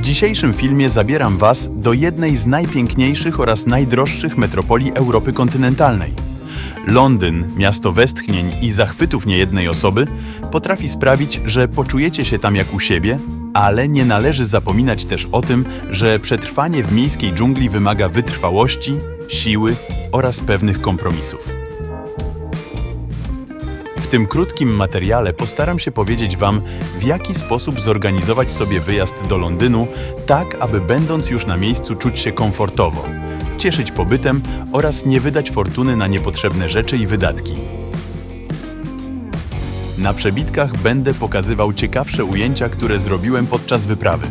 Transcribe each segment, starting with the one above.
dzisiejszym filmie zabieram Was do jednej z najpiękniejszych oraz najdroższych metropolii Europy kontynentalnej. Londyn, miasto westchnień i zachwytów niejednej osoby, potrafi sprawić, że poczujecie się tam jak u siebie, ale nie należy zapominać też o tym, że przetrwanie w miejskiej dżungli wymaga wytrwałości, siły oraz pewnych kompromisów. Tym krótkim materiale postaram się powiedzieć Wam, w jaki sposób zorganizować sobie wyjazd do Londynu, tak aby będąc już na miejscu czuć się komfortowo, cieszyć pobytem oraz nie wydać fortuny na niepotrzebne rzeczy i wydatki. Na przebitkach będę pokazywał ciekawsze ujęcia, które zrobiłem podczas wyprawy.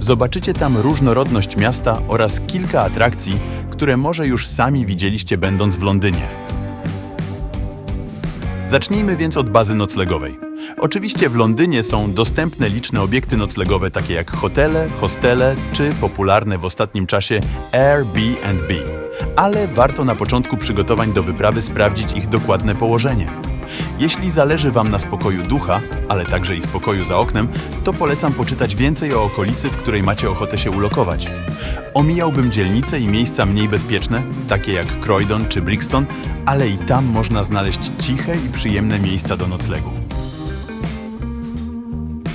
Zobaczycie tam różnorodność miasta oraz kilka atrakcji, które może już sami widzieliście będąc w Londynie. Zacznijmy więc od bazy noclegowej. Oczywiście w Londynie są dostępne liczne obiekty noclegowe takie jak hotele, hostele czy popularne w ostatnim czasie Airbnb. Ale warto na początku przygotowań do wyprawy sprawdzić ich dokładne położenie. Jeśli zależy Wam na spokoju ducha, ale także i spokoju za oknem, to polecam poczytać więcej o okolicy, w której macie ochotę się ulokować. Omijałbym dzielnice i miejsca mniej bezpieczne, takie jak Croydon czy Brixton, ale i tam można znaleźć ciche i przyjemne miejsca do noclegu.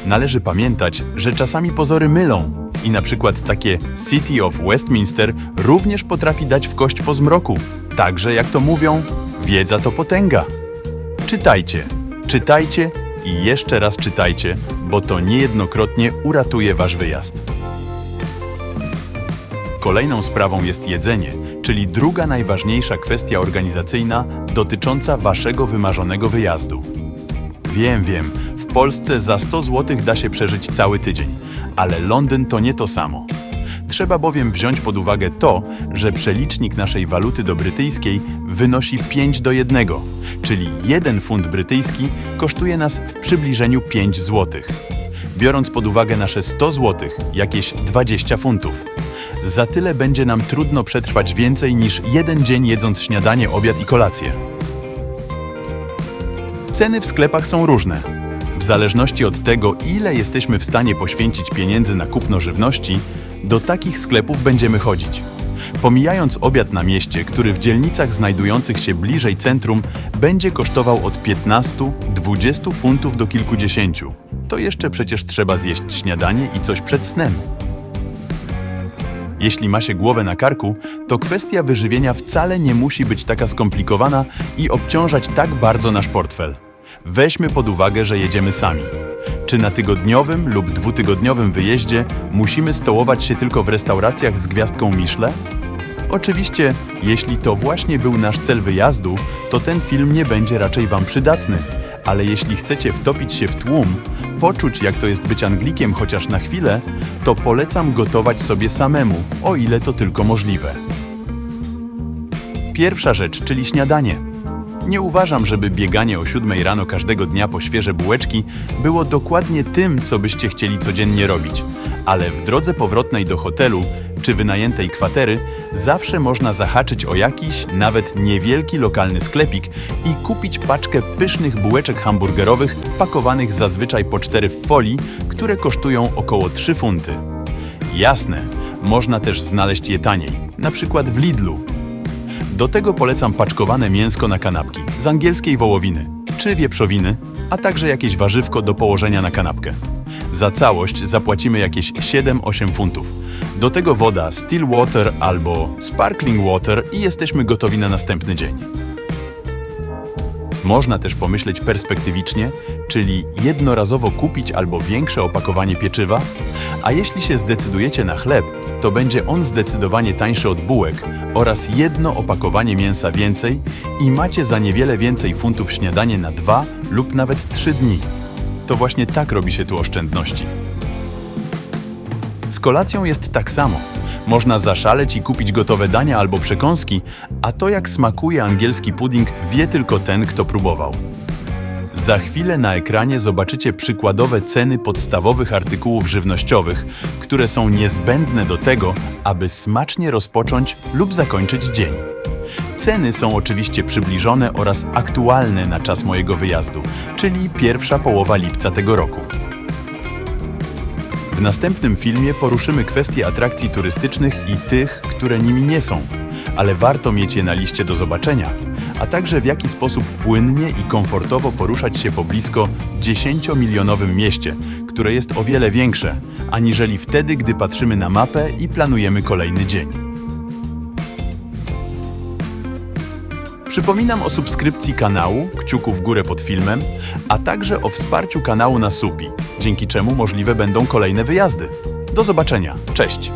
Należy pamiętać, że czasami pozory mylą i na przykład takie City of Westminster również potrafi dać w kość po zmroku. Także jak to mówią, wiedza to potęga. Czytajcie, czytajcie i jeszcze raz czytajcie, bo to niejednokrotnie uratuje Wasz wyjazd. Kolejną sprawą jest jedzenie, czyli druga najważniejsza kwestia organizacyjna dotycząca Waszego wymarzonego wyjazdu. Wiem, wiem, w Polsce za 100 zł da się przeżyć cały tydzień, ale Londyn to nie to samo. Trzeba bowiem wziąć pod uwagę to, że przelicznik naszej waluty do brytyjskiej wynosi 5 do 1, czyli 1 funt brytyjski kosztuje nas w przybliżeniu 5 zł. Biorąc pod uwagę nasze 100 zł, jakieś 20 funtów. Za tyle będzie nam trudno przetrwać więcej niż jeden dzień jedząc śniadanie, obiad i kolację. Ceny w sklepach są różne. W zależności od tego, ile jesteśmy w stanie poświęcić pieniędzy na kupno żywności, do takich sklepów będziemy chodzić. Pomijając obiad na mieście, który w dzielnicach znajdujących się bliżej centrum będzie kosztował od 15-20 funtów do kilkudziesięciu, to jeszcze przecież trzeba zjeść śniadanie i coś przed snem. Jeśli ma się głowę na karku, to kwestia wyżywienia wcale nie musi być taka skomplikowana i obciążać tak bardzo nasz portfel. Weźmy pod uwagę, że jedziemy sami. Czy na tygodniowym lub dwutygodniowym wyjeździe musimy stołować się tylko w restauracjach z gwiazdką Michelin? Oczywiście, jeśli to właśnie był nasz cel wyjazdu, to ten film nie będzie raczej Wam przydatny. Ale jeśli chcecie wtopić się w tłum, poczuć jak to jest być Anglikiem chociaż na chwilę, to polecam gotować sobie samemu, o ile to tylko możliwe. Pierwsza rzecz, czyli śniadanie. Nie uważam, żeby bieganie o 7 rano każdego dnia po świeże bułeczki było dokładnie tym, co byście chcieli codziennie robić, ale w drodze powrotnej do hotelu czy wynajętej kwatery zawsze można zahaczyć o jakiś, nawet niewielki lokalny sklepik i kupić paczkę pysznych bułeczek hamburgerowych pakowanych zazwyczaj po 4 w folii, które kosztują około 3 funty. Jasne, można też znaleźć je taniej, na przykład w Lidlu. Do tego polecam paczkowane mięsko na kanapki z angielskiej wołowiny czy wieprzowiny, a także jakieś warzywko do położenia na kanapkę. Za całość zapłacimy jakieś 7-8 funtów. Do tego woda still water albo sparkling water i jesteśmy gotowi na następny dzień. Można też pomyśleć perspektywicznie, czyli jednorazowo kupić albo większe opakowanie pieczywa, a jeśli się zdecydujecie na chleb, to będzie on zdecydowanie tańszy od bułek oraz jedno opakowanie mięsa więcej i macie za niewiele więcej funtów śniadanie na dwa lub nawet trzy dni. To właśnie tak robi się tu oszczędności. Z kolacją jest tak samo. Można zaszaleć i kupić gotowe dania albo przekąski, a to jak smakuje angielski pudding wie tylko ten, kto próbował. Za chwilę na ekranie zobaczycie przykładowe ceny podstawowych artykułów żywnościowych, które są niezbędne do tego, aby smacznie rozpocząć lub zakończyć dzień. Ceny są oczywiście przybliżone oraz aktualne na czas mojego wyjazdu, czyli pierwsza połowa lipca tego roku. W następnym filmie poruszymy kwestie atrakcji turystycznych i tych, które nimi nie są, ale warto mieć je na liście do zobaczenia, a także w jaki sposób płynnie i komfortowo poruszać się po blisko 10-milionowym mieście, które jest o wiele większe, aniżeli wtedy, gdy patrzymy na mapę i planujemy kolejny dzień. Przypominam o subskrypcji kanału, kciuku w górę pod filmem, a także o wsparciu kanału na Supi, dzięki czemu możliwe będą kolejne wyjazdy. Do zobaczenia. Cześć!